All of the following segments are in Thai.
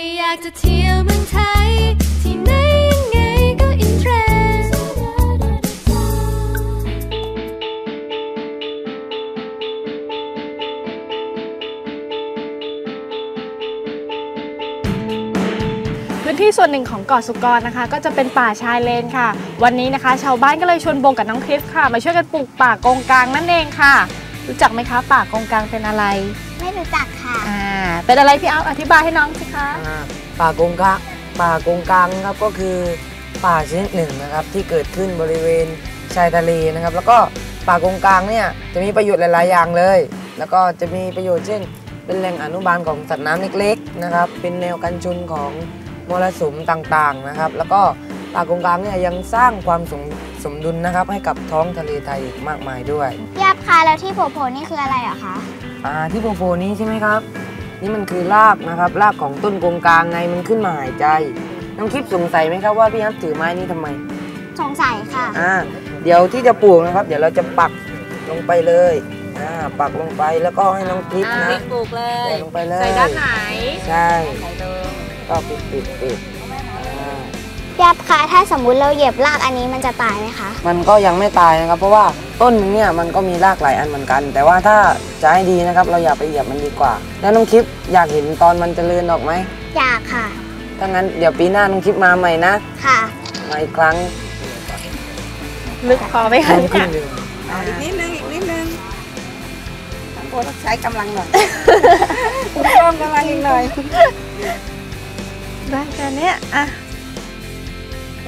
ที่อยากจะเที่ยวเมืองไทย ที่ไหนยังไงก็อินเทรนด์พื้นที่ส่วนหนึ่งของเกาะสุกรนะคะ ก็จะเป็นป่าชายเลนค่ะ วันนี้นะคะ ชาวบ้านก็เลยชวนโบกับน้องคริสค่ะ มาช่วยกันปลูกป่ากงกลางนั่นเองค่ะ รู้จักไหมคะป่ากงกลางเป็นอะไรไม่รู้จักค่ะอ่าเป็นอะไรพี่เอาอธิบายให้น้องสิคะอ่าป่ากงกะป่ากงกลางครับก็คือป่าชนิดหนึ่งนะครับที่เกิดขึ้นบริเวณชายทะเลนะครับ แล้วก็ป่ากงกลางเนี่ยจะมีประโยชน์หลายๆอย่างเลย แล้วก็จะมีประโยชน์เช่น เป็นแหล่งอนุบาลของสัตว์น้ำเล็กๆนะครับ เป็นแนวกันชนของมรสุมต่างๆนะครับ แล้วก็ ป่ากงกลางเนี่ยยังสร้างความสมสมดุลนะครับ ให้กับท้องทะเลไทยอีกมากมายด้วยยับค่ะแล้วที่โผล่ๆนี่คืออะไรเหรอคะอ่าที่โปโปนี้ใช่ไหมครับ นี่มันคือรากนะครับรากของต้นกงกลางไงมันขึ้นมาหายใจน้องคลิปสงสัยไหมครับว่าพี่ฮับถือไม้นี้ทำไม สงสัยค่ะอ่าเดี๋ยวที่จะปลูกนะครับ เดี๋ยวเราจะปักลงไปเลยอ่าปักลงไปแล้วก็ให้น้องคลิปนะปลูกเลยใส่ลงไปเลยใส่ด้านไหนใช่ก็ปิดปิดปิดอ่า ยับค่ะถ้าสมมุติเราเหยียบรากอันนี้มันจะตายไหมคะ มันก็ยังไม่ตายนะครับ เพราะว่าต้นนึงเนี่ยมันก็มีรากหลายอันเหมือนกัน แต่ว่าถ้าจะให้ดีนะครับ เราอย่าไปเหยียบมันดีกว่า แล้วน้องคลิปอยากเห็นตอนมันเจริญออกไหมอยากค่ะถ้างั้นเดี๋ยวปีหน้าน้องคลิปมาใหม่นะค่ะมาอีกครั้งลึกพอไหมคะขึ้นเลยเอาอีกนิดนึงอีกนิดนึงโอ้ต้องใช้กำลังหน่อยเพิ่มกำลังอีกหน่อยได้แค่เนี้ยอะ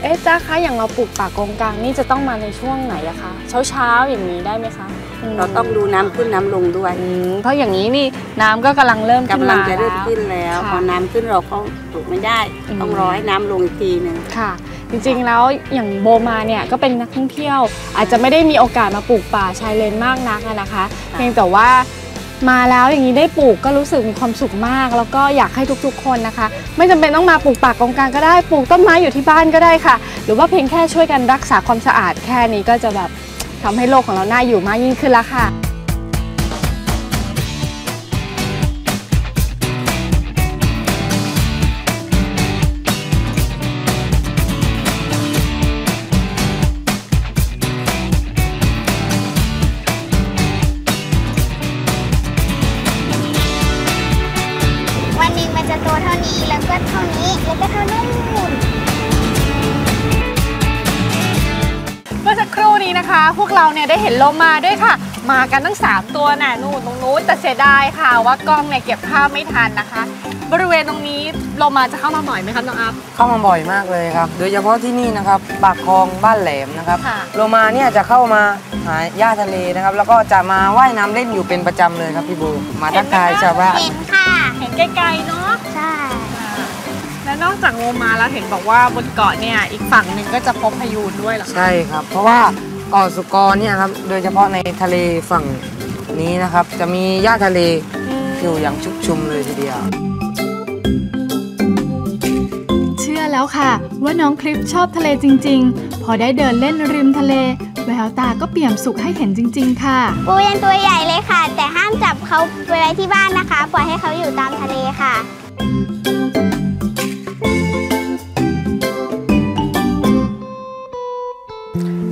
เอ๊ะจ้าคะอย่างเราปลูกป่ากงกลางนี่จะต้องมาในช่วงไหนอะคะเช้าเช้าๆอย่างนี้ได้ไหมคะมเราต้องดูน้ำขึ้นน้ำลงด้วยอืมเพราะอย่างนี้นี่น้ำก็กำลังเริ่มขึ้นกำลังมาจะเริ่มแล้ว ขึ้นแล้ว ค่ะพอน้ำขึ้นเราก็ปลูกไม่ได้ อืม ต้องรอให้น้ำลงอีกทีหนึ่ง ค่ะ จริงๆแล้วอย่างโบมาเนี่ยก็เป็นนักท่องเที่ยว อาจจะไม่ได้มีโอกาสมาปลูกป่าชายเลนมากนักอะนะคะ เพียงแต่ว่า มาแล้วอย่างนี้ได้ปลูกก็รู้สึกมีความสุขมาก แล้วก็อยากให้ทุกๆ คนนะคะ ไม่จำเป็นต้องมาปลูกป่ากงกลางก็ได้ปลูกต้นไม้อยู่ที่บ้านก็ได้ค่ะ หรือว่าเพียงแค่ช่วยกันรักษาความสะอาดแค่นี้ก็จะแบบทำให้โลกของเราน่าอยู่มากยิ่งขึ้นแล้วค่ะ เราเนี่ยได้เห็นโลมาด้วยค่ะ มากันทั้ง 3 ตัวน่ะนู่นตรงนู้นแต่เสียดายค่ะ ว่ากล้องเนี่ยเก็บภาพไม่ทันนะคะ บริเวณตรงนี้โลมาจะเข้ามาบ่อยไหมครับน้องอัพ เข้ามาบ่อยมากเลยครับ โดยเฉพาะที่นี่นะครับปากคลองบ้านแหลมนะครับ ค่ะ โลมาเนี่ยจะเข้ามาหาหญ้าทะเลนะครับ แล้วก็จะมาว่ายน้ำเล่นอยู่เป็นประจำเลยครับพี่บูมาทักทายชาวบ้านเห็นค่ะ เห็นไกลๆเนาะ ใช่ และนอกจากโลมาแล้วเห็นบอกว่าบนเกาะเนี่ยอีกฝั่งหนึ่งก็จะพบพายุด้วยเหรอคะใช่ครับ เพราะว่า เกาะสุกรเนี่ยครับ โดยเฉพาะในทะเลฝั่งนี้นะครับ จะมีหญ้าทะเลอยู่อย่างชุกชุมเลยทีเดียว เชื่อแล้วค่ะ ว่าน้องคลิปชอบทะเลจริง ๆ พอได้เดินเล่นริมทะเล แววตาก็เปี่ยมสุขให้เห็นจริง ๆ ค่ะปูยังตัวใหญ่เลยค่ะ แต่ห้ามจับเขาไปไว้ที่บ้านนะคะ ปล่อยให้เขาอยู่ตามทะเลค่ะ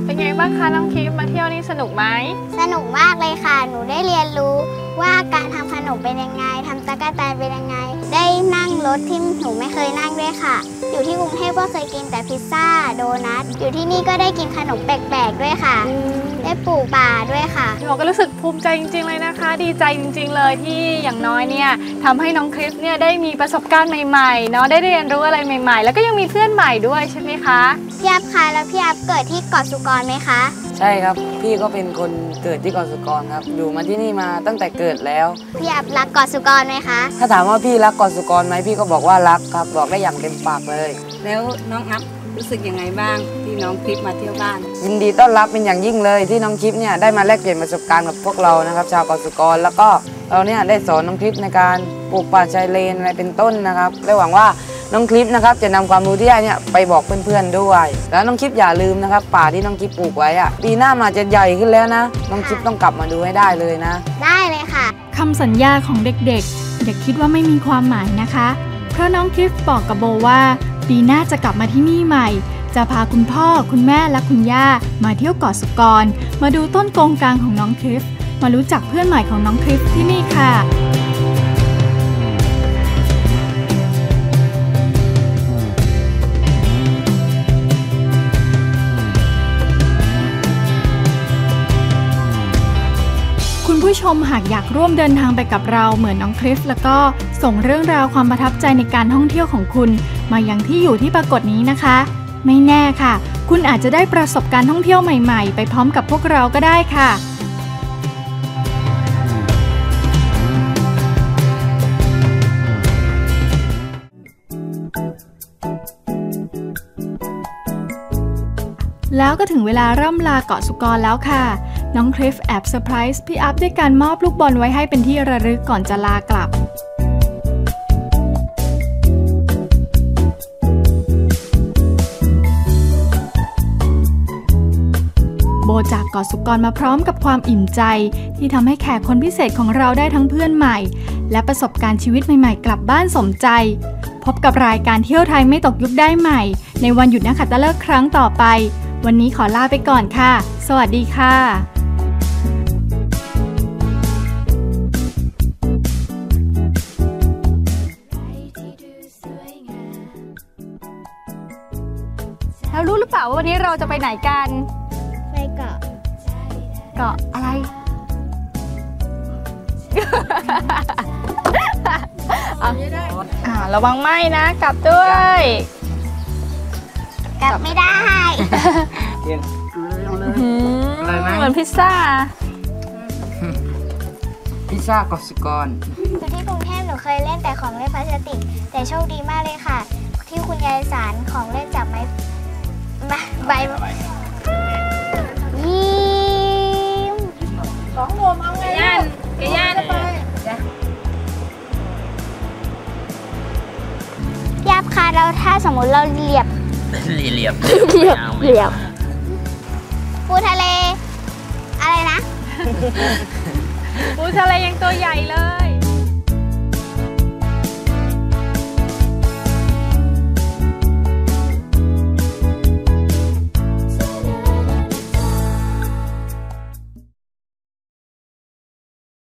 เป็นไงบ้างคะน้องคิปมาเที่ยวนี่สนุกไหม สนุกมากเลยค่ะ หนูได้เรียนรู้ว่าการทำขนมเป็นยังไงทำตะกั่วแตนเป็นยังไง ได้นั่งรถที่หนูไม่เคยนั่งด้วยค่ะ อยู่ที่กรุงเทพก็เคยกินแต่พิซซ่าโดนัท อยู่ที่นี่ก็ได้กินขนมแปลกๆด้วยค่ะ ได้ปลูกป่าด้วยค่ะพี่บอกก็รู้สึกภูมิใจจริง ๆ เลยนะคะ ดีใจจริง ๆ เลยที่อย่างน้อยเนี่ย ทำให้น้องคริสเนี่ยได้มีประสบการณ์ใหม่ๆเนาะได้เรียนรู้อะไรใหม่ ๆ แล้วก็ยังมีเพื่อนใหม่ด้วยใช่ไหมคะ พี่อัพคะแล้วพี่อัพเกิดที่เกาะสุกรไหมคะ ใช่ครับ พี่ก็เป็นคนเกิดที่เกาะสุกรครับ อยู่มาที่นี่มาตั้งแต่เกิดแล้ว พี่อัพรักเกาะสุกรไหมคะ ถ้าถามว่าพี่รักเกาะสุกรไหมพี่ก็บอกว่ารักครับ บอกได้อย่างเต็มปากเลย แล้วน้องอัพ รู้สึกยังไงบ้างที่น้องคลิปมาเที่ยวบ้าน ยินดีต้อนรับเป็นอย่างยิ่งเลยที่น้องคลิปเนี่ยได้มาแลกเปลี่ยนประสบการณ์กับพวกเรานะครับชาวเกาะสุกรแล้วก็เราเนี่ยได้สอนน้องคลิปในการปลูกป่าชายเลนอะไรเป็นต้นนะครับและหวังว่าน้องคลิปนะครับจะนำความรู้ที่ได้เนี่ยไปบอกเพื่อนๆด้วย แล้วน้องคลิปอย่าลืมนะครับ ป่าที่น้องคลิปปลูกไว้อะปีหน้ามันอาจจะใหญ่ขึ้นแล้วนะ น้องคลิปต้องกลับมาดูให้ได้เลยนะ ได้เลยค่ะคำสัญญาของเด็กๆอย่าคิดว่าไม่มีความหมายนะคะ เพราะน้องคลิฟบอกกับโบว่า ปีหน้าจะกลับมาที่นี่ใหม่ จะพาคุณพ่อคุณแม่และคุณย่า มาเที่ยวเกาะสุกร มาดูต้นกงกลางของน้องคลิฟ มารู้จักเพื่อนใหม่ของน้องคลิฟที่นี่ค่ะคุณผู้ชมหากอยากร่วมเดินทางไปกับเราเหมือนน้องคลิฟแล้วก็ส่งเรื่องราวความประทับใจในการท่องเที่ยวของคุณ มายังที่อยู่ที่ปรากฏนี้นะคะ ไม่แน่ค่ะ คุณอาจจะได้ประสบการณ์ท่องเที่ยวใหม่ๆ ไปพร้อมกับพวกเราก็ได้ค่ะแล้วก็ถึงเวลาร่ำลาเกาะสุกรแล้วค่ะ น้องคริฟแอบเซอร์ไพรส์พี่อัพด้วยการมอบลูกบอลไว้ให้เป็นที่ระลึกก่อนจะลากลับ จากกาะสุกรมาพร้อมกับความอิ่มใจ ที่ทำให้แขกคนพิเศษของเราได้ทั้งเพื่อนใหม่ และประสบการณ์ชีวิตใหม่ๆ กลับบ้านสมใจ พบกับรายการเที่ยวไทยไม่ตกยุคได้ใหม่ ในวันหยุดนักขัตฤกษ์ครั้งต่อไป วันนี้ขอลาไปก่อนค่ะ สวัสดีค่ะแล้วรู้หรือเปล่าว่าวันนี้เราจะไปไหนกัน เกาะอะไรอ่าระวังไหม้นะ กลับด้วย กลับไม่ได้อะไรไหมเหมือนพิซซ่า พิซซ่าเกาะสุกรอยู่ที่กรุงเทพหนูเคยเล่นแต่ของเล่นพลาสติก แต่โชคดีมากเลยค่ะ ที่คุณยายสารของเล่นจากไม้ใบใบ ย่านกย่านยับค่ะแล้วถ้าสมมุติเราเหลียบเหลี่ยมเหลียบเหลียบปูทะเล อะไรนะ ปูทะเลยังตัวใหญ่เลย